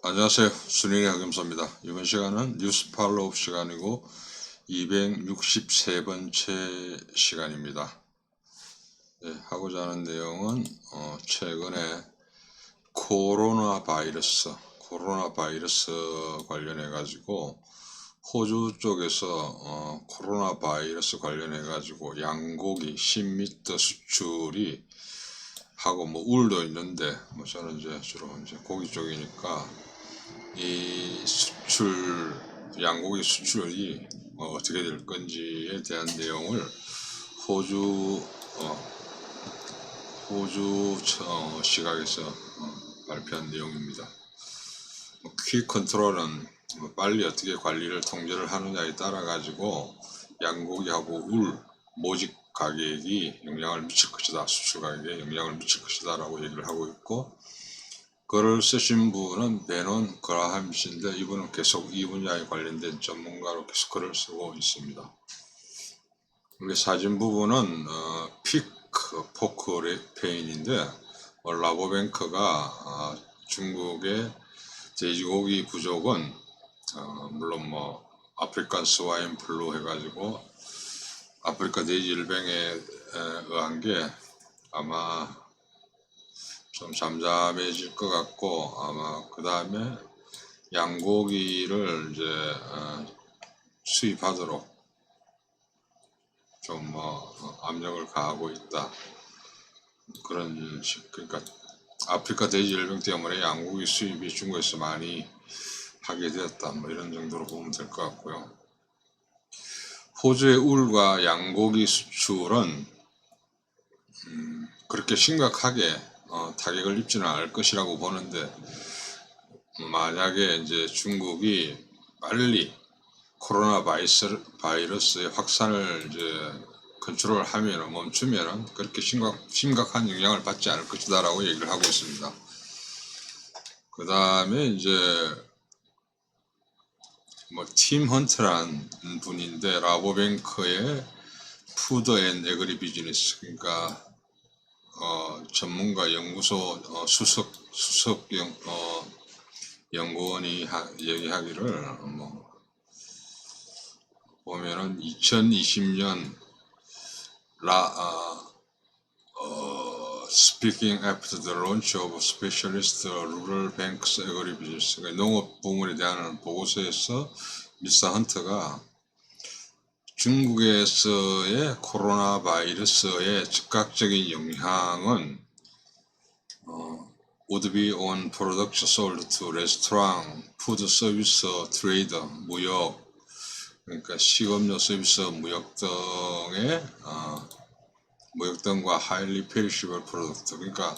안녕하세요. 순인의 학임서입니다. 이번 시간은 뉴스 팔로우 시간이고 263번째 시간입니다. 네, 하고자 하는 내용은 어, 최근에 코로나 바이러스, 코로나 바이러스 관련해 가지고 호주 쪽에서 어, 코로나 바이러스 관련해 가지고 양고기 10m 수출이 하고 뭐 울도 있는데 뭐 저는 이제 주로 이제 고기 쪽이니까 이 수출 양고기 수출이 어, 어떻게 될 건지에 대한 내용을 호주 어, 호주 어, 시각에서 어, 발표한 내용입니다. 뭐, 퀵 컨트롤은 뭐 빨리 어떻게 관리를 통제를 하느냐에 따라 가지고 양고기 하고 울 모직 가격이 영향을 미칠 것이다. 수출 가격에 영향을 미칠 것이다 라고 얘기를 하고 있고 글을 쓰신 분은 베논 그라함 씨인데 이분은 계속 이 분야에 관련된 전문가로 계속 글을 쓰고 있습니다. 여기 사진 부분은 어, 피크 포크 페인인데 어, 라보뱅크가 어, 중국의 돼지고기 부족은 어, 물론 뭐 아프리칸 스와인 플루 해가지고 아프리카 돼지 질병에 에, 의한 게 아마 좀 잠잠해질 것 같고 아마 그 다음에 양고기를 이제 어, 수입하도록 좀 뭐 압력을 가하고 있다 그런 식 그러니까 아프리카 돼지 질병 때문에 양고기 수입이 중국에서 많이 하게 되었다 뭐 이런 정도로 보면 될 것 같고요. 호주의 울과 양고기 수출은 음, 그렇게 심각하게 어, 타격을 입지는 않을 것이라고 보는데 만약에 이제 중국이 빨리 코로나 바이러스, 바이러스의 확산을 이제 컨트롤 하면 멈추면은 그렇게 심각, 심각한 영향을 받지 않을 것이다 라고 얘기를 하고 있습니다. 그 다음에 이제 뭐 팀 헌트란 분인데 라보뱅크의 푸드 앤 에그리 비즈니스 그러니까 어, 전문가 연구소 어, 수석 수석 연, 어, 연구원이 하, 얘기하기를 뭐 보면은 2020년 라 어, 어, speaking after the launch of specialist rural banks agribusiness 그러니까 농업 부문에 대한 보고서에서 미스터 헌트가 중국에서의 코로나 바이러스의 즉각적인 영향은 어, be on products sold to restaurant, food service trade, 무역, 그러니까 식음료 서비스, 무역 등의 어, 무역 등과 highly perishable product, 그러니까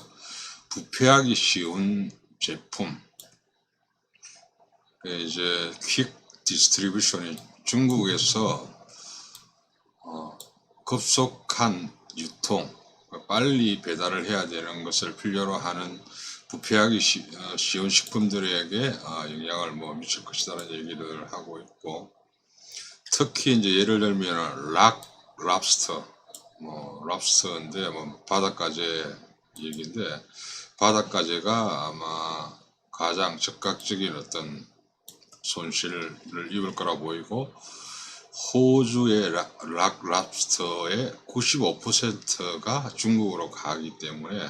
부패하기 쉬운 제품, 그 이제 퀵 디스트리뷰션이 중국에서 어, 급속한 유통, 빨리 배달을 해야 되는 것을 필요로 하는 부패하기 쉬, 어, 쉬운 식품들에게 어, 영향을 뭐 미칠 것이다라는 얘기를 하고 있고 특히 이제 예를 들면 락, 랍스터, 뭐 랍스터인데 뭐 바닷가재 얘기인데 바닷가재가 아마 가장 즉각적인 어떤 손실을 입을 거라 보이고 호주의 락, 락 랍스터의 95%가 중국으로 가기 때문에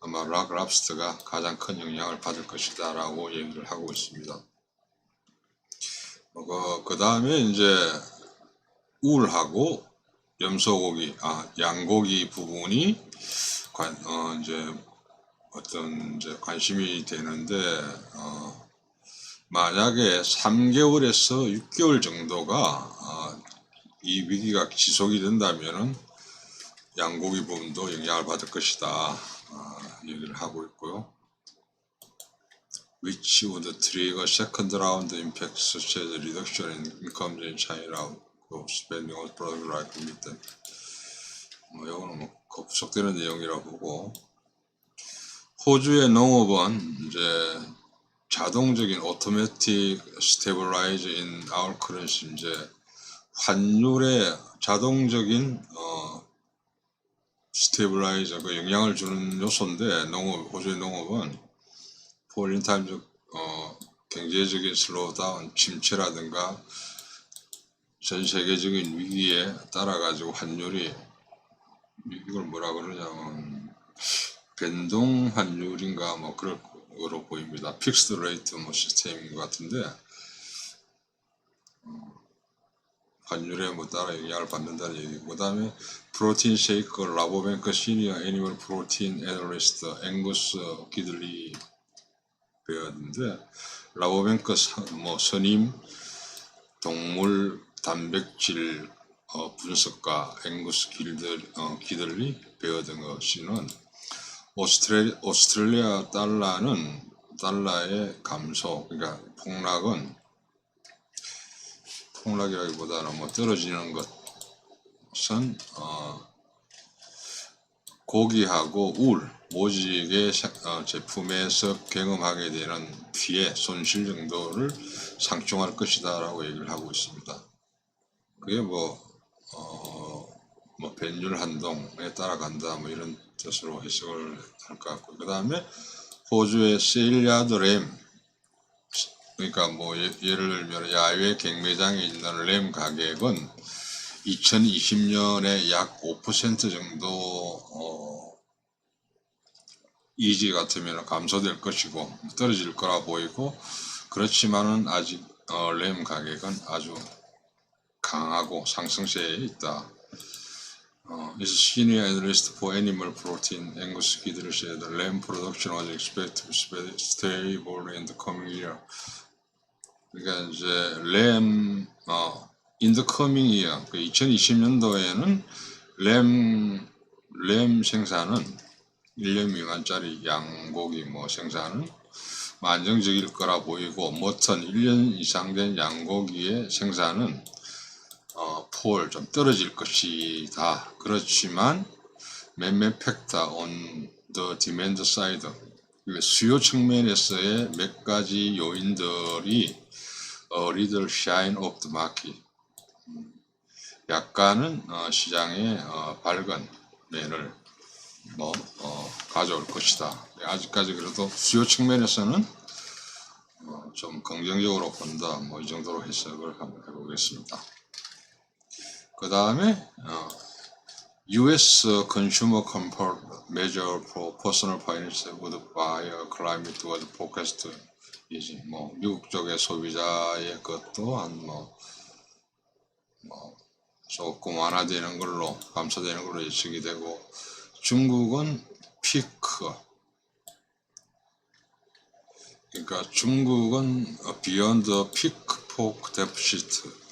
아마 락 랍스터가 가장 큰 영향을 받을 것이다 라고 얘기를 하고 있습니다. 어, 그 다음에 이제 울하고 염소고기, 아 양고기 부분이 관, 어, 이제 어떤 이제 관심이 되는데 어, 만약에 3개월에서 6개월 정도가 어, 이 위기가 지속이 된다면은 양고기 부분도 영향을 받을 것이다 어, 얘기를 하고 있고요. which would trigger second round impacts such as reduction in income in China, 그 spending on product like meat. 뭐 이거는 뭐 급속되는 내용이라 보고 호주의 농업은 이제 자동적인 automatic stabilize in our currency 이제 환율의 자동적인 어 스테블라이저 그 영향을 주는 요소인데 농업 호주의 농업은 포린 타임즈 어 경제적인 슬로우다운, 침체라든가 전 세계적인 위기에 따라 가지고 환율이 이걸 뭐라 그러냐면 변동 환율인가 뭐 그럴 거로 보입니다. 픽스드 레이트 뭐 시스템인 것 같은데 어, 환율에 뭐 따라 영향을 받는다는 얘기고 그 다음에 프로틴 쉐이크 라보뱅크 시니어 애니멀 프로틴 애널리스트 앵구스 기들리 배웠는데 라보뱅크 사- 뭐 선임 동물 단백질 어, 분석가 앵구스 길들, 어, 기들리 배워든 것이는 오스트레, 오스트레일리아 달러는 달러의 감소 그러니까 폭락은 폭락이라기보다는 뭐 떨어지는 것은 어, 고기하고 울 모직의 사- 어, 제품에서 경험하게 되는 피해 손실 정도를 상충할 것이다 라고 얘기를 하고 있습니다. 그게 뭐, 어, 뭐 변율 한동에 따라간다 뭐 이런 뜻으로 해석을 할 것 같고 그 다음에 호주의 세일야드 램 그러니까 뭐 예, 예를 들면 야외 경매장에 있는 램 가격은 2020년에 약 5% 정도 어, 이지 같으면 감소될 것이고 떨어질 거라 보이고 그렇지만은 아직 어, 램 가격은 아주 강하고 상승세에 있다. Uh, is senior analyst for animal protein, Angus Gidder said lamb production was expected to stable in the coming year. 그러니까 이제 램, 어, in the coming year, 그 2020년도에는 램, 램 생산은 1년 미만짜리 양고기 뭐 생산은 뭐 안정적일 거라 보이고 머턴 1년 이상 된 양고기의 생산은 어, 폴 좀 떨어질 것이다. 그렇지만 몇몇 팩터 on the demand side 그 수요 측면에서의 몇 가지 요인들이 a little shine of the market 음, 약간은 어, 시장의 어, 밝은 면을 뭐 어, 가져올 것이다. 아직까지 그래도 수요 측면에서는 어, 좀 긍정적으로 본다. 뭐 이 정도로 해석을 한번 해보겠습니다. 그 다음에 어, U.S. Consumer Comfort Measure for Personal Finance would by climate was forecast 이지 뭐 미국 쪽의 소비자의 것도 한뭐 뭐 조금 완화되는 걸로 감소되는 걸로 예측이 되고 중국은 피크 그러니까 중국은 the Peak Pork Deficit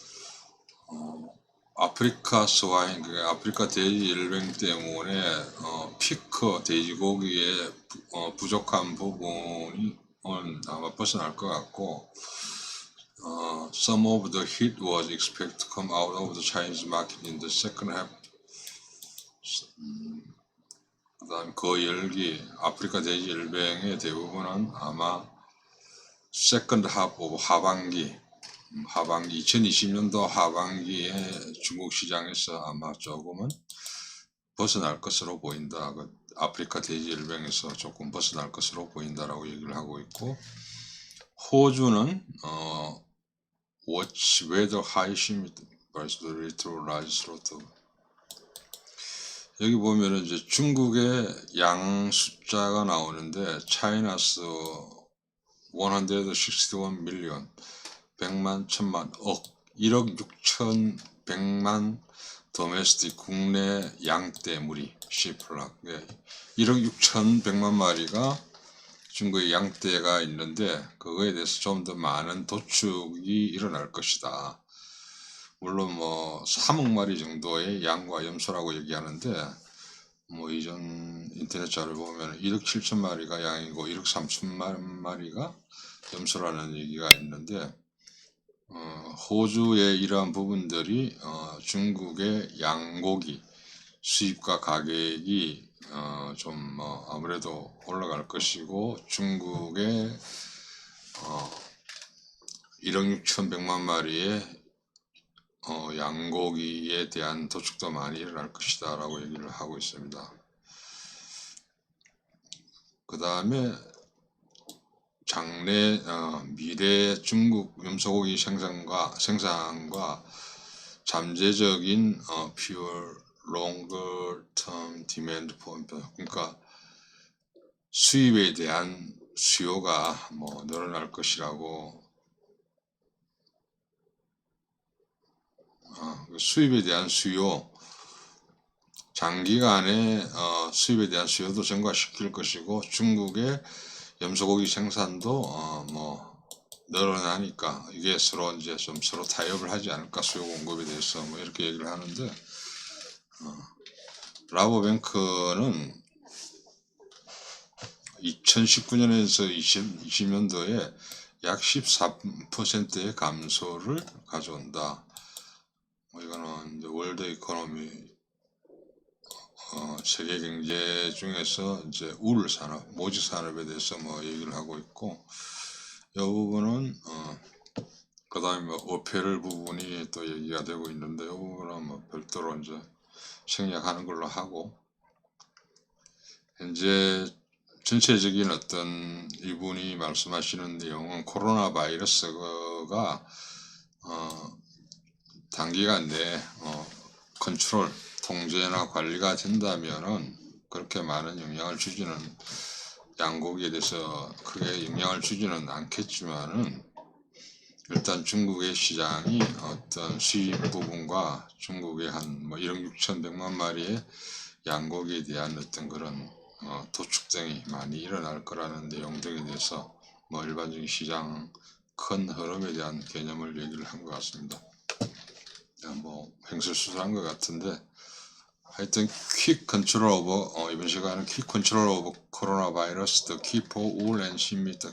아프리카 스와인, 그 아프리카 돼지 열병 때문에 어, 피크 돼지고기의 부, 어, 부족한 부분이 은 아마 벗어날 것 같고 어, some of the heat was expected to come out of the Chinese market in the second half. 음, 그다음 그 열기 아프리카 돼지 열병의 대부분은 아마 second half of 하반기 음, 하반기 2020년도 하반기에 중국 시장에서 아마 조금은 벗어날 것으로 보인다. 그 아프리카 돼지열병에서 조금 벗어날 것으로 보인다라고 얘기를 하고 있고 호주는 어 watch whether high shipment price to retro large slaughter 여기 보면은 이제 중국의 양 숫자가 나오는데 차이나스 161 밀리언 100만, 1000만, 억, 1억 6천 100만 도메스틱 국내 양떼 무리 시플락 네. 1억 6천 100만 마리가 중국의 양떼가 있는데 그거에 대해서 좀 더 많은 도축이 일어날 것이다. 물론 뭐 3억 마리 정도의 양과 염소라고 얘기하는데 뭐 이전 인터넷 자료 보면 1억 7천 마리가 양이고 1억 3천만 마리가 염소라는 얘기가 있는데 어, 호주의 이러한 부분들이 어, 중국의 양고기 수입과 가격이 어, 좀 어, 아무래도 올라갈 것이고 중국의 어, 1억 6천백만 마리의 어, 양고기에 대한 도축도 많이 일어날 것이다 라고 얘기를 하고 있습니다. 그 다음에 장래 어, 미래 중국 염소고기 생산과 생산과 잠재적인 어, pure longer term demand for 그러니까 수입에 대한 수요가 뭐 늘어날 것이라고 어, 그 수입에 대한 수요 장기간에 어, 수입에 대한 수요도 증가시킬 것이고 중국의 염소고기 생산도 어, 뭐 늘어나니까 이게 서로 이제 좀 서로 타협을 하지 않을까 수요 공급에 대해서 뭐 이렇게 얘기를 하는데 어, 라보뱅크는 2019년에서 20, 20년도에 약 14%의 감소를 가져온다. 뭐 이거는 월드 이코노미 어, 세계 경제 중에서 이제 울 산업, 모지 산업에 대해서 뭐 얘기를 하고 있고 이 부분은 어, 그 다음에 뭐 어페럴 부분이 또 얘기가 되고 있는데 이 부분은 뭐 별도로 이제 생략하는 걸로 하고 현재 전체적인 어떤 이분이 말씀하시는 내용은 코로나 바이러스가 어, 단기간 내에 어, 컨트롤 통제나 관리가 된다면은 그렇게 많은 영향을 주지는 양국에 대해서 크게 영향을 주지는 않겠지만은 일단 중국의 시장이 어떤 수입 부분과 중국의 한 뭐 1억 6천 1백만 마리의 양국에 대한 어떤 그런 어, 도축 등이 많이 일어날 거라는 내용 등에 대해서 뭐 일반적인 시장 큰 흐름에 대한 개념을 얘기를 한 것 같습니다. 야, 뭐 횡설수설한 것 같은데 하여튼 quick control over 어, 이번 시간은 control over coronavirus the key for all and meat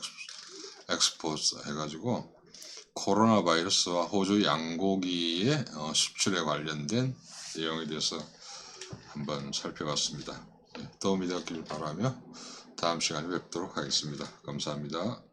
exports 해가지고 코로나 바이러스와 호주 양고기의 어, 수출에 관련된 내용에 대해서 한번 살펴봤습니다. 네, 도움이 되었길 바라며 다음 시간에 뵙도록 하겠습니다. 감사합니다.